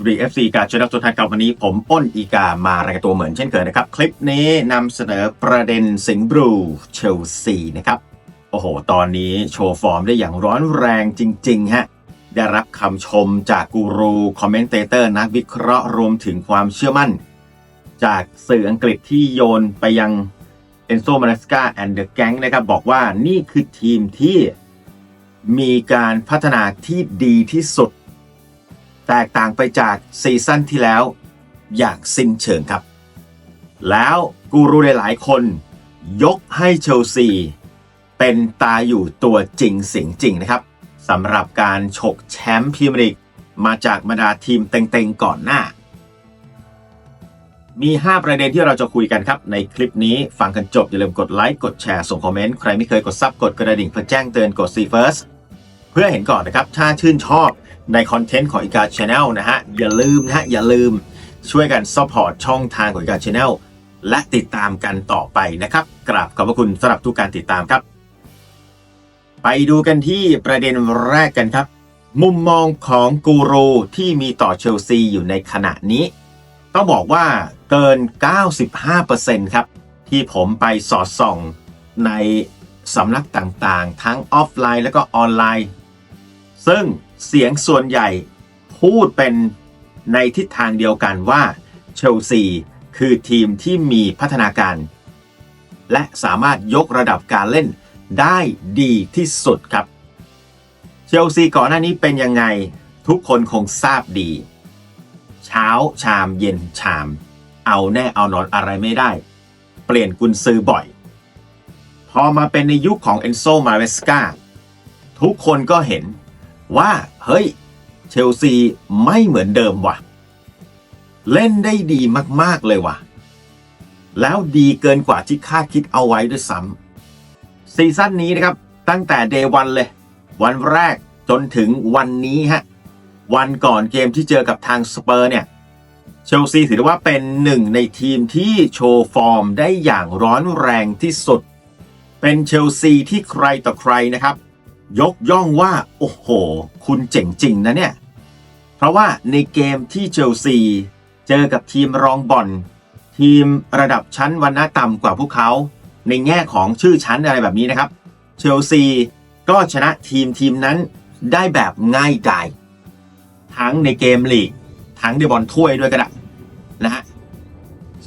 วัสดีครับสวัสดี FC กาชนะตัวทานกับวันนี้ ผมอ้นอีกามารายงานตัวเหมือนเช่นเคยนะครับ คลิปนี้นำเสนอประเด็นสิงห์บลูเชลซีนะครับ โอ้โห ตอนนี้โชว์ฟอร์มได้อย่างร้อนแรงจริง ๆ ฮะ ได้รับคำชมจากกูรู คอมเมนเตเตอร์นักวิเคราะห์รวมถึงความเชื่อมั่น จากสื่ออังกฤษที่โยนไปยังเอนโซมา a สกาแอนเดอะแก๊งนะครับ บอกว่านี่คือทีมที่มีการพัฒนาที่ดีที่สุด แตกต่างไปจากซีซั่นที่แล้ว อย่างสิ้นเชิงครับ แล้วกูรูหลายๆคน ยกให้เชลซี เป็นตาอยู่ตัวจริงสียงจริงนะครับสำหรับการฉกแชมป์พรีเมียร์ลีกมาจากบรรดาทีมเต็งๆก่อนหน้า มี 5 ประเด็นที่เราจะคุยกันครับ ในคลิปนี้ฟังกันจบ อย่าลืมกดไลค์กดแชร์ส่งคอมเมนต์ใครไม่เคยกดซับกดกระดิ่งเพื่อแจ้งเตือนกด See First เพื่อเห็นก่อนนะครับ ถ้าชื่นชอบ ในคอนเทนต์ของอีกาช n แนลนะฮะ อย่าลืมนะฮะ อย่าลืมช่วยกันซัพพอร์ตช่องทางของอีกาช n แนลและติดตามกันต่อไปนะครับ กราบขอบพระคุณสำหรับทุกการติดตามครับ ไปดูกันที่ประเด็นแรกกันครับ มุมมองของกูรูที่มีต่อเชลซีอยู่ในขณะนี้ ต้องบอกว่าเกิน 95%ครับ ที่ผมไปสอดส่องในสำนักต่างๆ ทั้งออฟไลน์และก็ออนไลน์ ซึ่ง เสียงส่วนใหญ่พูดเป็นในทิศทางเดียวกันว่าเชลซีคือทีมที่มีพัฒนาการ และสามารถยกระดับการเล่นได้ดีที่สุดครับ เชลซีก่อนหน้านี้เป็นยังไงทุกคนคงทราบดี เช้าชามเย็นชาม เอาแน่เอานอนอะไรไม่ได้ เปลี่ยนกุนซือบ่อย พอมาเป็นในยุคของเอนโซมาเวสกาทุกคนก็เห็น ว่า เฮ้ย เชลซีไม่เหมือนเดิมว่ะ เล่นได้ดีมากๆเลยว่ะ แล้วดีเกินกว่าที่คาดคิดเอาไว้ด้วยซ้ำซีซั่นนี้นะครับ ตั้งแต่เดย์วันเลย วันแรกจนถึงวันนี้ฮะ วันก่อนเกมที่เจอกับทางสเปอร์เนี่ยเชลซีถือว่าเป็นหนึ่งในทีมที่โชว์ฟอร์มได้อย่างร้อนแรงที่สุด เป็นเชลซีที่ใครต่อใครนะครับ ยกย่องว่า โอ้โห คุณเจ๋งจริงนะเนี่ย เพราะว่าในเกมที่เชลซี เจอกับทีมรองบอลทีมระดับชั้นวรรณะต่ำกว่าพวกเขา ในแง่ของชื่อชั้นอะไรแบบนี้นะครับ เชลซีก็ชนะทีมทีมนั้นได้แบบง่ายดายทั้งในเกมลีก ทั้งในบอลถ้วยด้วยก็ได้นะฮะ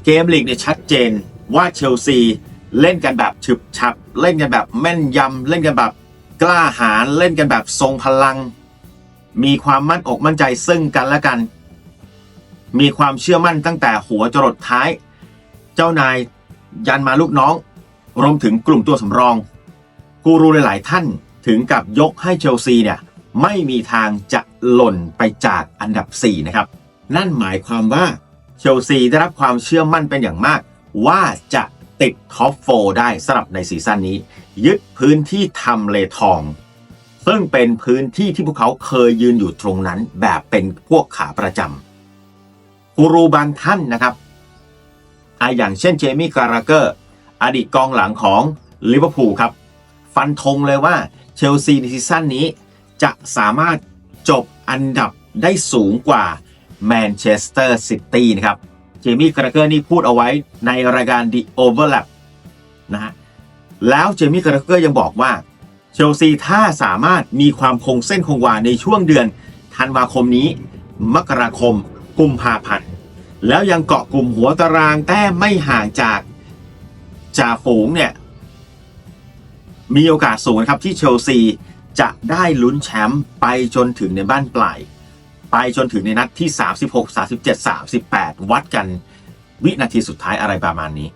เกมลีกเนี่ยชัดเจนว่าเชลซีเล่นกันแบบฉึบฉับ เล่นกันแบบแม่นยำเล่นกันแบบ กล้าหาญเล่นกันแบบทรงพลัง มีความมั่นอกมั่นใจซึ่งกันและกัน มีความเชื่อมั่นตั้งแต่หัวจรดท้าย เจ้านายยันมาลูกน้อง รวมถึงกลุ่มตัวสำรอง กูรูหลายๆท่านถึงกับยกให้เชลซีเนี่ยไม่มีทางจะหล่นไปจากอันดับ 4 นะครับ นั่นหมายความว่าเชลซีได้รับความเชื่อมั่นเป็นอย่างมาก ว่าจะติดท็อปโฟได้สำหรับในซีซั่นนี้ ยึดพื้นที่ทำเลทอง ซึ่งเป็นพื้นที่ที่พวกเขาเคยยืนอยู่ตรงนั้นแบบเป็นพวกขาประจำกูรูบางท่านนะครับออย่างเช่นเจมี่การาเกอร์ อดีตกองหลังของลิเวอร์พูลครับ ฟันธงเลยว่าเชลซีในซีซั่นนี้ จะสามารถจบอันดับได้สูงกว่าแมนเชสเตอร์ซิตี้นะครับ เจมี่การาเกอร์นี่พูดเอาไว้ในรายการ The Overlap นะฮะ แล้วเจมี่การาเกอร์ยังบอกว่า เชลซีถ้าสามารถมีความคงเส้นคงวาในช่วงเดือนธันวาคมนี้ มกราคม กุมภาพันธ์ แล้วยังเกาะกลุ่มหัวตารางแต้มไม่ห่างจากจ่าฝูงเนี่ยมีโอกาสสูงครับที่เชลซีจะได้ลุ้นแชมป์ไปจนถึงในบ้านปลาย ไปจนถึงในนัดที่ 36 37 38 วัดกันวินาทีสุดท้ายอะไรประมาณนี้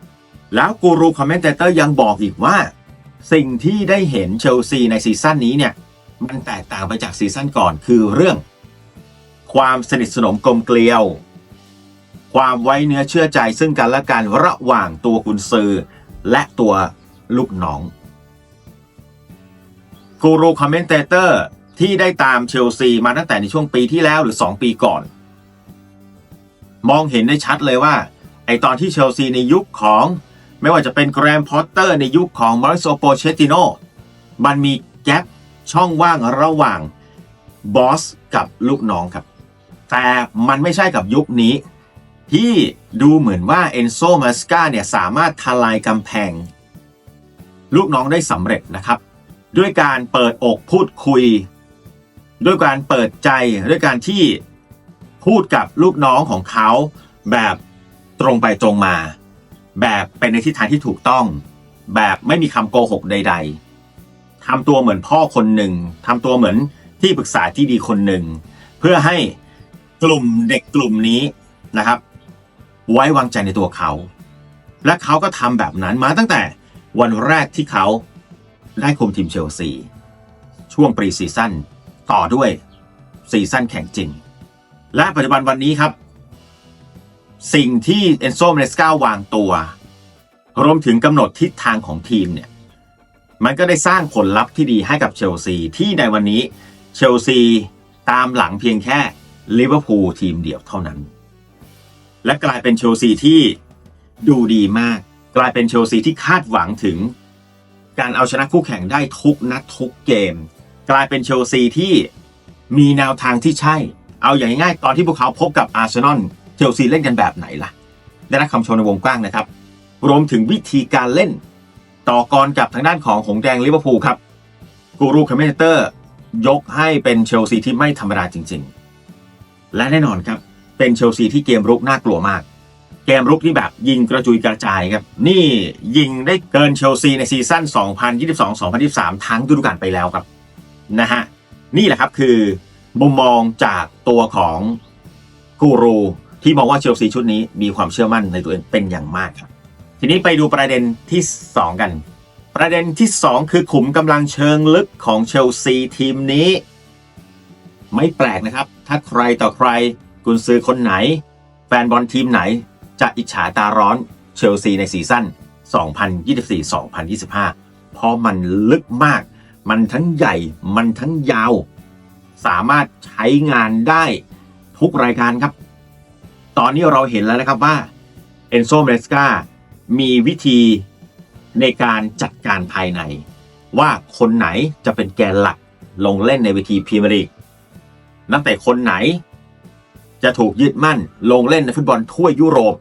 แล้วกูรูคอมเมนเตอร์ยังบอกอีกว่า สิ่งที่ได้เห็นเชลซีในซีซั่นนี้เนี่ย มันแตกต่างไปจากซีซั่นก่อนคือเรื่อง ความสนิทสนมกลมเกลียว ความไว้เนื้อเชื่อใจซึ่งกันและกันระหว่างตัวกุนซือ และตัวลูกน้องกูรูคอมเมนเตเตอร์ที่ได้ตามเชลซีมาตั้งแต่ในช่วงปีที่แล้วหรือ 2 ปีก่อน มองเห็นได้ชัดเลยว่า ไอตอนที่เชลซีในยุคของ ไม่ว่าจะเป็นแกรมพอตเตอร์ในยุคของมาริโซโปเชติโนมันมีแกลบช่องว่างระหว่างบอสกับลูกน้องครับ แต่มันไม่ใช่กับยุคนี้ ที่ดูเหมือนว่าเอนโซมาสกาเนี่ยสามารถทลายกำแพง ลูกน้องได้สำเร็จนะครับ ด้วยการเปิดอกพูดคุย ด้วยการเปิดใจด้วยการที่พูดกับลูกน้องของเขาแบบตรงไปตรงมา แบบเป็นในทิศทางที่ถูกต้อง แบบไม่มีคำโกหกใด ๆทำตัวเหมือนพ่อคนหนึ่งทำตัวเหมือนที่ปรึกษาที่ดีคนหนึ่ง เพื่อให้กลุ่มเด็กกลุ่มนี้นะครับ ไว้วางใจในตัวเขา และเขาก็ทำแบบนั้นมาตั้งแต่วันแรกที่เขาได้คุมทีมเชลซีช่วงปรีซีซั่นต่อด้วยซีซั่นแข่งจริง และปัจจุบันวันนี้ครับ สิ่งที่เอนโซเมเนสกาวางตัว รวมถึงกำหนดทิศทางของทีมเนี่ยมันก็ได้สร้างผลลัพธ์ที่ดีให้กับเชลซีที่ในวันนี้เชลซีตามหลังเพียงแค่ลิเวอร์พูลทีมเดียวเท่านั้น และกลายเป็นเชลซีที่ดูดีมาก กลายเป็นเชลซีที่คาดหวังถึง การเอาชนะคู่แข่งได้ทุกนัดทุกเกม กลายเป็นเชลซีที่มีแนวทางที่ใช่ เอาอย่างง่ายๆตอนที่พวกเขาพบกับอาร์เซนอล เชลซีเล่นกันแบบไหนล่ะ ได้รับคำชมในวงกว้างนะครับ รวมถึงวิธีการเล่น ต่อกรกับทางด้านของหงแดงลิเวอร์พูลครับ กูรูคอมเมนเตอร์ ยกให้เป็นเชลซีที่ไม่ธรรมดาจริง ๆ และแน่นอนครับ เป็นเชลซีที่เกมรุกน่ากลัวมาก เกมรุกนี่แบบยิงกระจุยกระจายครับ นี่ยิงได้เกินเชลซีในซีซั่น 2022-2023 ทั้งฤดูกาลไปแล้วครับนะฮะนี่แหละครับคือมุมมองจากตัวของกูรู ที่มองว่าเชลซีชุดนี้มีความเชื่อมั่นในตัวเองเป็นอย่างมากครับ ทีนี้ไปดูประเด็นที่ 2 กัน ประเด็นที่ 2 คือขุมกำลังเชิงลึกของเชลซีทีมนี้ ไม่แปลกนะครับ ถ้าใครต่อใครกุนซือคนไหน แฟนบอลทีมไหน จะอิจฉาตาร้อนเชลซีในซีซั่น 2024-2025 เพราะมันลึกมาก มันทั้งใหญ่ มันทั้งยาว สามารถใช้งานได้ทุกรายการครับ ตอนนี้เราเห็นแล้วนะครับว่าเอนโซเมสกามีวิธีในการจัดการภายใน ว่าคนไหนจะเป็นแกนหลักลงเล่นในเวทีพรีเมียร์ลีกนักเตะคนไหน จะถูกยึดมั่นลงเล่นในฟุตบอลทั่วยุโรป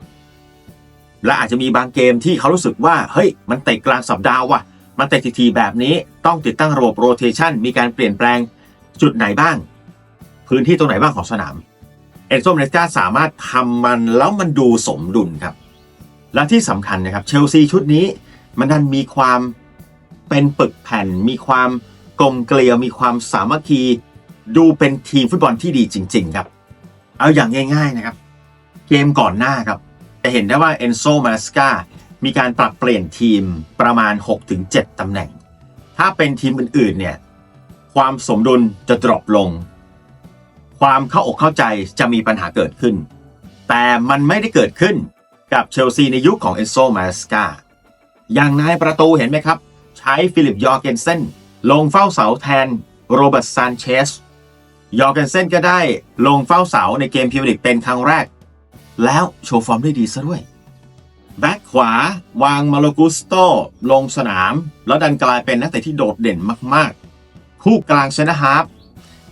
และอาจจะมีบางเกมที่เขารู้สึกว่า เฮ้ย มันเตะกลางสัปดาห์ว่ะ มันเตะทีๆแบบนี้ต้องติดตั้งระบบโรเทชันมีการเปลี่ยนแปลงจุดไหนบ้าง พื้นที่ตรงไหนบ้างของสนาม เอ็นโซเมเนสกาสามารถทำมันแล้วมันดูสมดุลครับ และที่สำคัญนะครับเชลซีชุดนี้มันดันมีความเป็นปึกแผ่น มีความกลมเกลียว มีความสามัคคี ดูเป็นทีมฟุตบอลที่ดีจริง ๆ ครับ เอาอย่างง่าย ๆนะครับ เกมก่อนหน้าครับ จะเห็นได้ว่าเอนโซมาสกามีการปรับเปลี่ยนทีมประมาณ 6-7ตำแหน่ง ถ้าเป็นทีมอื่นๆเนี่ยความสมดุลจะดรอปลง ความเข้าอกเข้าใจจะมีปัญหาเกิดขึ้น แต่มันไม่ได้เกิดขึ้นกับเชลซีในยุคของเอนโซมาสกาอย่างนายประตูเห็นไหมครับ ใช้ฟิลิปยอร์เกนเซนลงเฝ้าเสาแทนโรเบิร์ตซานเชสยอร์เกนเซนก็ได้ลงเฝ้าเสาในเกมพรีเมียร์ลีกเป็นครั้งแรก แล้วโชว์ฟอร์มได้ดีซะด้วย แบ็คขวาวางมาโลกุสโตลงสนาม แล้วดันกลายเป็นนักเตะที่โดดเด่นมาก ๆ คู่กลางเซนฮาร์ฟ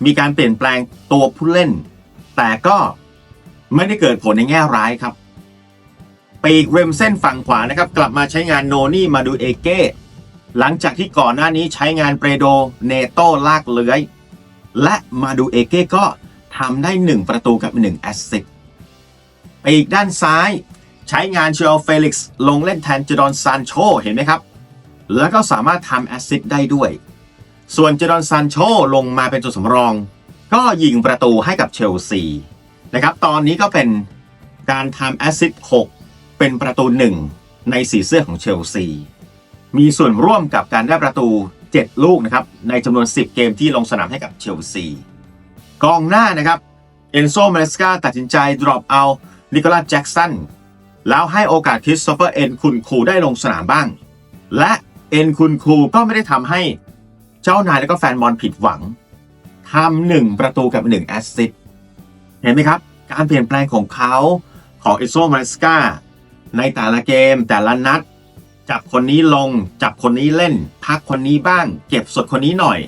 มีการเปลี่ยนแปลงตัวผู้เล่น แต่ก็ไม่ได้เกิดผลในแง่ร้ายครับปีกเรมเส้นฝั่งขวานะครับ กลับมาใช้งานโนนี่มาดูเอเก้หลังจากที่ก่อนหน้านี้ใช้งานเปโดเนโตลากเลื้อย และมาดูเอเก้ก็ทำได้ 1 ประตูกับ 1 แอสซิสต์ปีกด้านซ้ายใช้งานเชลเฟลิกซ์ลงเล่นแทนจดอนซานโชเห็นไหมครับ แล้วก็สามารถทำแอสซิสต์ได้ด้วย ส่วนจดอนซานโชลงมาเป็นตัวสำรอง ก็ยิงประตูให้กับเชลซีนะครับ ตอนนี้ก็เป็นการทำแอสซิสต์6เป็นประตู 1 ในสีเสื้อของเชลซี มีส่วนร่วมกับการได้ประตู 7 ลูกนะครับ ในจำนวน 10 เกมที่ลงสนามให้กับเชลซี กองหน้านะครับ เอนโซเมเลสกาตัดสินใจดรอปเอานิโคลัสแจ็กสันแล้วให้โอกาสคริสโตเฟอร์เอ็นคุณคูได้ลงสนามบ้าง และเอ็นคุณคูก็ไม่ได้ทำให้ เจ้านายและก็แฟนบอลผิดหวังทำหนึ่งประตูกับหนึ่งแอสซิสต์เห็นไหมครับ การเปลี่ยนแปลงของเขาของเอนโซเมเลสกาในแต่ละเกมแต่ละนัด จับคนนี้ลง จับคนนี้เล่น พักคนนี้บ้าง เก็บสดคนนี้หน่อย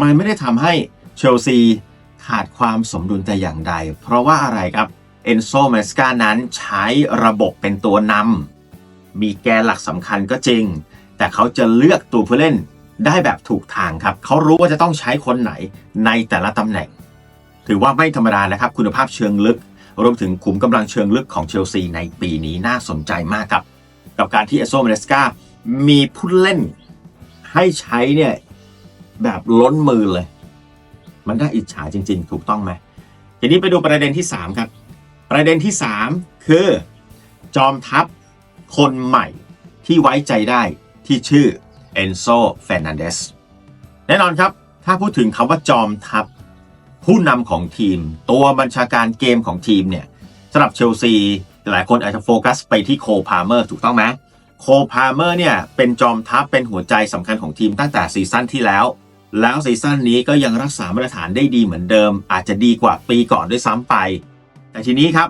มันไม่ได้ทำให้เชลซีขาดความสมดุลแต่อย่างใด เพราะว่าอะไรครับเอนโซเมสกานั้นใช้ระบบเป็นตัวนำมีแกนหลักสำคัญก็จริง แต่เขาจะเลือกตัวผู้เล่น ได้แบบถูกทางครับเขารู้ว่าจะต้องใช้คนไหนในแต่ละตำแหน่ง ถือว่าไม่ธรรมดานะครับ คุณภาพเชิงลึก รวมถึงขุมกำลังเชิงลึกของเชลซีในปีนี้น่าสนใจมากครับ กับการที่เอโซเมเนสกามีผู้เล่นให้ใช้เนี่ยแบบล้นมือเลย มันได้อิจฉาจริง ๆ ถูกต้องไหมทีนี้ไปดูประเด็นที่ 3 ครับ ประเด็นที่ 3 คือจอมทัพคนใหม่ที่ไว้ใจได้ที่ชื่อ อนโซเฟนันเดสแน่นอนครับ ถ้าพูดถึงคำว่าจอมทัพ ผู้นำของทีม ตัวบัญชาการเกมของทีมเนี่ยสำหรับเชลซี หลายคนอาจจะโฟกัสไปที่โคพาเมอร์ถูกต้องไหมโคพาเมอร์เนี่ยเป็นจอมทัพเป็นหัวใจสำคัญของทีมตั้งแต่ซีซั่นที่แล้ว แล้วซีซั่นนี้ก็ยังรักษามาตรฐานได้ดีเหมือนเดิม อาจจะดีกว่าปีก่อนด้วยซ้ำไป แต่ทีนี้ครับ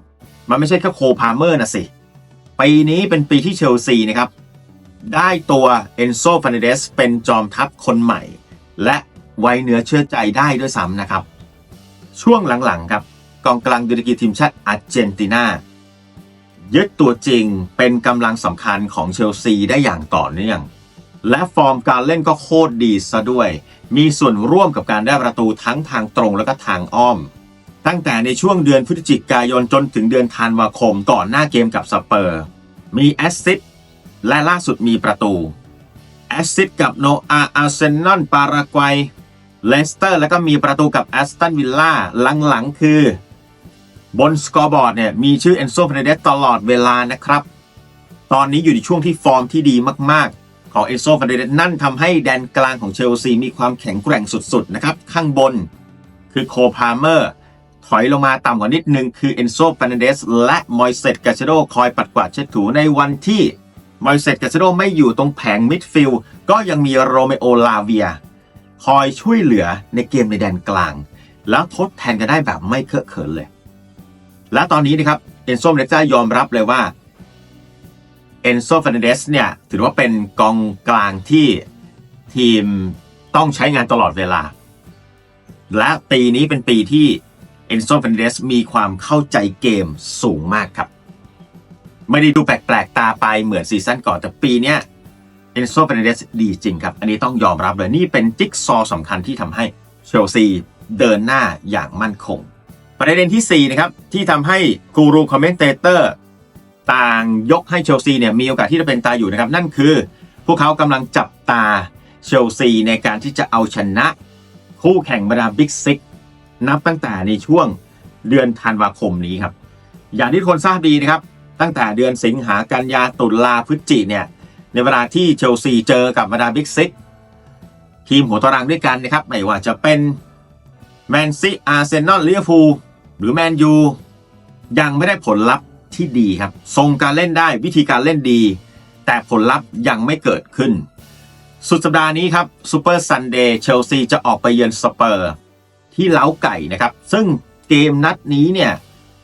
มันไม่ใช่แค่โคพาเมอร์นะสิปีนี้เป็นปีที่เชลซีนะครับ ได้ตัวเอนโซฟ r นเดสเป็นจอมทัพคนใหม่ และไว้เนื้อเชื่อใจได้ด้วยซ้ำนะครับ ช่วงหลังๆครับกองกลางดุริกีทีมชาติอาร์เจนตินายึดตัวจริงเป็นกำลังสำคัญของเชลซีได้อย่างต่อเนื่อง และฟอร์มการเล่นก็โคตรดีซะด้วย มีส่วนร่วมกับการได้ประตูทั้งทางตรงและก็ทางอ้อม ตั้งแต่ในช่วงเดือนพฤศจิกายนจนถึงเดือนธันวาคมก่อนหน้าเกมกับสเปอร์ มีแอสซิส และล่าสุดมีประตู แอสซิสต์กับโนอาอาร์เซนอลปารากวัยเลสเตอร์แล้วก็มีประตูกับแอสตันวิลล่าหลังๆ คือ บนสกอร์บอร์ดเนี่ยมีชื่อเอนโซเ r เดสตลอดเวลานะครับ ตอนนี้อยู่ในช่วงที่ฟอร์มที่ดีมากๆ ของเอนโซเ r เดสนั่นทำให้แดนกลางของเชลซีมีความแข็งแกร่งสุดๆนะครับ ข้างบนคือโคพาเมอร์ ถอยลงมาต่ำกว่านิดนึงคือเอนโซฟ r นเดสและมอยเซตกาเชโดคอยปัดกวาดเช็ดถูในวันที่ มอยเซตกาเชโดไม่อยู่ตรงแผงมิดฟิลด์ก็ยังมีโรเมโอลาเวีย คอยช่วยเหลือในเกมในแดนกลาง แล้วทดแทนกันได้แบบไม่เคอะเขินเลย และตอนนี้นะครับเอนโซเนเจยอมรับเลยว่าเอนโซฟ r นเดสเนี่ยถือว่าเป็นกองกลางที่ทีมต้องใช้งานตลอดเวลา และปีนี้เป็นปีที่เอนโซฟ r นเดสมีความเข้าใจเกมสูงมากครับ ไม่ได้ดูแปลกๆตาไปเหมือนซีซั่นก่อนแต่ปีเนี้ยเอนโซเ r นเดสดีจริงครับ อันนี้ต้องยอมรับเลยนี่เป็นจิ๊กซอว์สำคัญที่ทำให้เชลซีเดินหน้าอย่างมั่นคง ประเด็นที่ 4 นะครับ ที่ทำให้กูรูคอมเมนเตเตอร์ต่างยกให้เชลซีเนี่ยมีโอกาสที่จะเป็นตาอยู่นะครับ นั่นคือ พวกเขากำลังจับตาเชลซีในการที่จะเอาชนะ คู่แข่งบรรดาบิ๊กซิกนับตั้งแต่ในช่วงเดือนธันวาคมนี้ครับ อย่างที่คนทราบดีนะครับ ตั้งแต่เดือนสิงหากันยาตุลาพฤศจิเนี่ยในเวลาที่เชลซีเจอกับบรรดาบิ๊กซิกทีมหัวตารางด้วยกันนะครับ ไม่ว่าจะเป็นแมนซีอาร์เซนอลลิเวอร์พูลหรือแมนยูยังไม่ได้ผลลัพธ์ที่ดีครับทรงการเล่นได้วิธีการเล่นดี แต่ผลลัพธ์ยังไม่เกิดขึ้น สุดสัปดาห์นี้ครับซูเปอร์ซันเดย์เชลซีจะออกไปเยือนสเปอร์ ที่เล้าไก่นะครับ ซึ่งเกมนัดนี้เนี่ย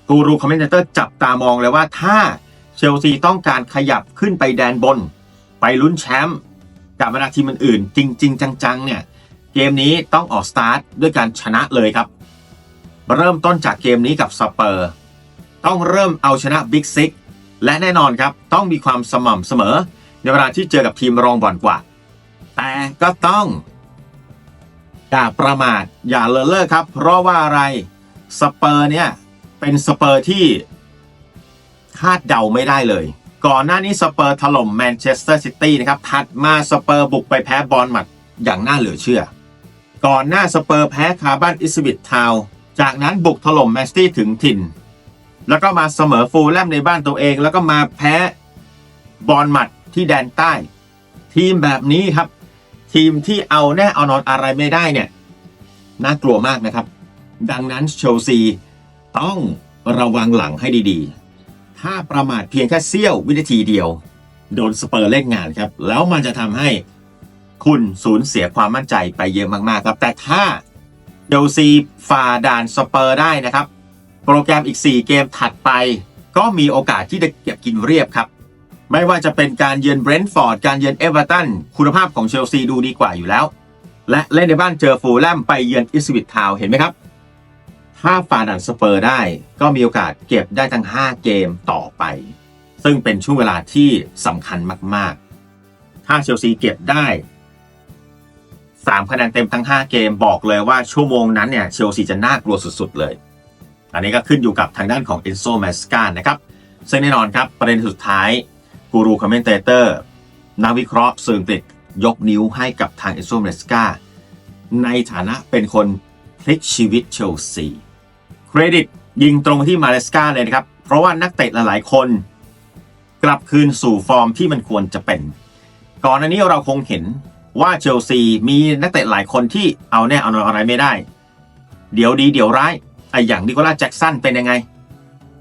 กูรูคอมเมนเตอร์จับตามองเลยว่าถ้าเชลซีต้องการขยับขึ้นไปแดนบน ไปลุ้นแชมป์กับบรรดาทีมอื่นๆ จริง ๆ จังๆ เนี่ย เกมนี้ต้องออกสตาร์ทด้วยการชนะเลยครับ เริ่มต้นจากเกมนี้กับสเปอร์ ต้องเริ่มเอาชนะบิ๊กซิกและแน่นอนครับ ต้องมีความสม่ำเสมอ ในเวลาที่เจอกับทีมรองบอลกว่า แต่ก็ต้องอย่าประมาทอย่าเลอะเลิกครับ เพราะว่าอะไรสเปอร์เนี่ย เป็นสเปอร์ที่คาดเดาไม่ได้เลย ก่อนหน้านี้สเปอร์ถล่มแมนเชสเตอร์ซิตี้นะครับ ถัดมาสเปอร์บุกไปแพ้บอลมัดอย่างน่าเหลือเชื่อ ก่อนหน้าสเปอร์แพ้คาร์บันอิสบิททาวจากนั้นบุกถล่มแมนสตี้ถึงถิ่น แล้วก็มาเสมอฟูลแลมในบ้านตัวเอง แล้วก็มาแพ้บอลมัดที่แดนใต้ ทีมแบบนี้ครับ ทีมที่เอาแน่เอานอนอะไรไม่ได้เนี่ยน่ากลัวมากนะครับ ดังนั้นเชลซี ต้องระวังหลังให้ดีๆ ถ้าประมาทเพียงแค่เสี้ยววินาทีเดียว โดนสเปอร์เล่นงานครับ แล้วมันจะทำให้คุณสูญเสียความมั่นใจไปเยอะมากๆครับ แต่ถ้าเชลซีฝ่าด่านสเปอร์ได้นะครับ โปรแกรมอีก 4 เกมถัดไป ก็มีโอกาสที่จะเก็บกินเรียบครับ ไม่ว่าจะเป็นการเยือนเบรนท์ฟอร์ด การเยือนเอเวอร์ตัน คุณภาพของเชลซีดูดีกว่าอยู่แล้ว และเล่นในบ้านเจอฟูลแลมไปเยือนอิสวิตทาวเห็นไหมครับ ถ้าฝ่าด่านสเปอร์ได้ก็มีโอกาสเก็บได้ทั้ง 5 เกมต่อไป ซึ่งเป็นช่วงเวลาที่สำคัญมาก ๆ ถ้าเชลซีเก็บได้3คะแนนเต็มทั้ง 5 เกมบอกเลยว่าชั่วโมงนั้นเนี่ยเชลซีจะน่ากลัวสุด ๆ เลย อันนี้ก็ขึ้นอยู่กับทางด้านของเอนโซแมสกานะครับซึ่งแน่นอนครับประเด็นสุดท้ายกูรูคอมเมนเตเตอร์นักวิเคราะห์สื่ออังกฤษยกนิ้วให้กับทางเอนโซแมสกาในฐานะเป็นคนพลิกชีวิตเชลซี เครดิตยิงตรงที่มาเลสกาเลยนะครับ เพราะว่านักเตะหลายๆ คนกลับคืนสู่ฟอร์มที่มันควรจะเป็น ก่อนอันนี้เราคงเห็นว่าเชลซีมีนักเตะหลายคนที่เอาแน่เอานอนอะไรไม่ได้ เดี๋ยวดีเดี๋ยวร้ายไออย่างนิโคลัสแจ็กสันเป็นยังไง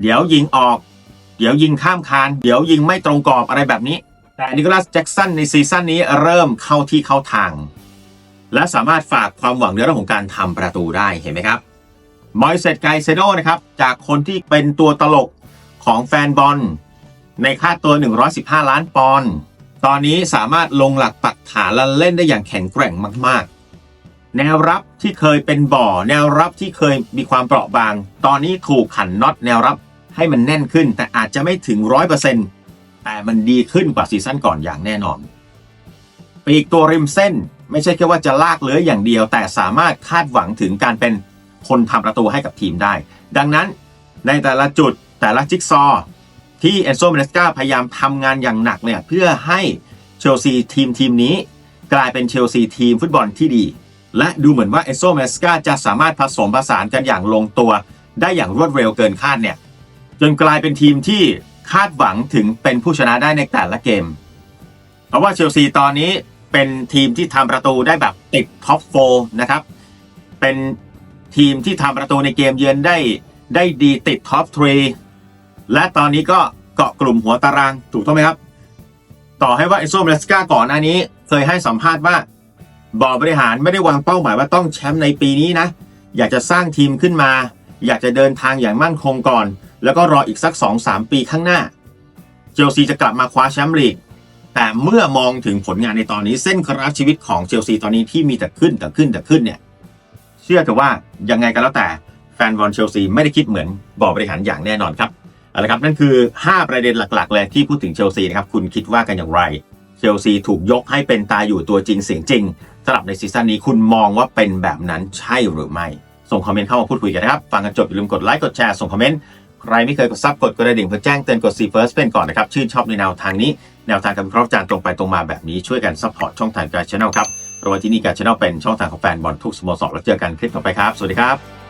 เดี๋ยวยิงออก เดี๋ยวยิงข้ามคาน เดี๋ยวยิงไม่ตรงกรอบอะไรแบบนี้ แต่นิโคลัสแจ็กสันในซีซั่นนี้เริ่มเข้าที่เข้าทาง และสามารถฝากความหวังในเรื่องของการทำประตูได้เห็นไหมครับ มอยเซตไกเซโดนะครับ จากคนที่เป็นตัวตลกของแฟนบอล ในค่าตัว 115 ล้านปอนด์ตอนนี้สามารถลงหลักปักฐานและเล่นได้อย่างแข็งแกร่งมาก ๆ แนวรับที่เคยเป็นบ่อ แนวรับที่เคยมีความเปราะบาง ตอนนี้ถูกขันน็อตแนวรับให้มันแน่นขึ้น แต่อาจจะไม่ถึง 100%แต่มันดีขึ้นกว่าซีซั่นก่อนอย่างแน่นอน ปีกตัวริมเส้น ไม่ใช่แค่ว่าจะลากเลื้อยอย่างเดียว แต่สามารถคาดหวังถึงการเป็น คนทำประตูให้กับทีมได้ ดังนั้นในแต่ละจุดแต่ละจิ๊กซอว์ที่เอนโซเมเนสกาพยายามทำงานอย่างหนักเนี่ยเพื่อให้เชลซีทีมทีมนี้ กลายเป็นเชลซีทีมฟุตบอลที่ดี และดูเหมือนว่าเอนโซเมเนสกาจะสามารถผสมผสานกันอย่างลงตัว ได้อย่างรวดเร็วเกินคาดเนี่ยจนกลายเป็นทีมที่คาดหวังถึงเป็นผู้ชนะได้ในแต่ละเกม เพราะว่าเชลซีตอนนี้เป็นทีมที่ทำประตูได้แบบติดท็อปโฟนะครับ เป็น ทีมที่ทำประตูในเกมเยือนได้ได้ดีติดท็อปทรีและตอนนี้ก็เกาะกลุ่มหัวตารางถูกต้องไหมครับ ต่อให้ว่าไอโซเมลสกาก่อนหน้านี้ เคยให้สัมภาษณ์ว่าบอร์ดบริหารไม่ได้วางเป้าหมายว่าต้องแชมป์ในปีนี้นะ อยากจะสร้างทีมขึ้นมา อยากจะเดินทางอย่างมั่นคงก่อน แล้วก็รออีกสัก 2-3 ปีข้างหน้าเชลซีจะกลับมาคว้าแชมป์ลีกแต่เมื่อมองถึงผลงานในตอนนี้เส้นกราฟชีวิตของเชลซีตอนนี้ที่มีแต่ขึ้นแต่ขึ้นแต่ขึ้นเนี่ย เชื่อเถอะว่ายังไงก็แล้วแต่แฟนบอลเชลซีไม่ได้คิดเหมือนบอร์ดบริหารอย่างแน่นอนครับเอาละครับนั่นคือ 5 ประเด็นหลักๆ เลยที่พูดถึงเชลซีนะครับคุณคิดว่ากันอย่างไร เชลซีถูกยกให้เป็นตาอยู่ตัวจริงเสียงจริงสำหรับในซีซั่นนี้คุณมองว่าเป็นแบบนั้นใช่หรือไม่ ส่งคอมเมนต์เข้ามาพูดคุยกันนะครับ ฟังกันจบอย่าลืมกดไลค์กดแชร์ส่งคอมเมนต์ใครไม่เคยกดซับกดกระดิ่งเพื่อแจ้งเตือนกดซีเฟิร์สเป็นก่อนนะครับชื่นชอบในแนวทางนี้แนวทางการวิเคราะห์จานตรงไปตรงมาแบบนี้ช่วยกันซัพพอร์ตช่องทางการช anel ครับ ระว่าที่นี่การช่องเป็นช่องทางของแฟนบอลทุกสโมสรแล้วเจอกันคลิปต่อไปครับ สวัสดีครับ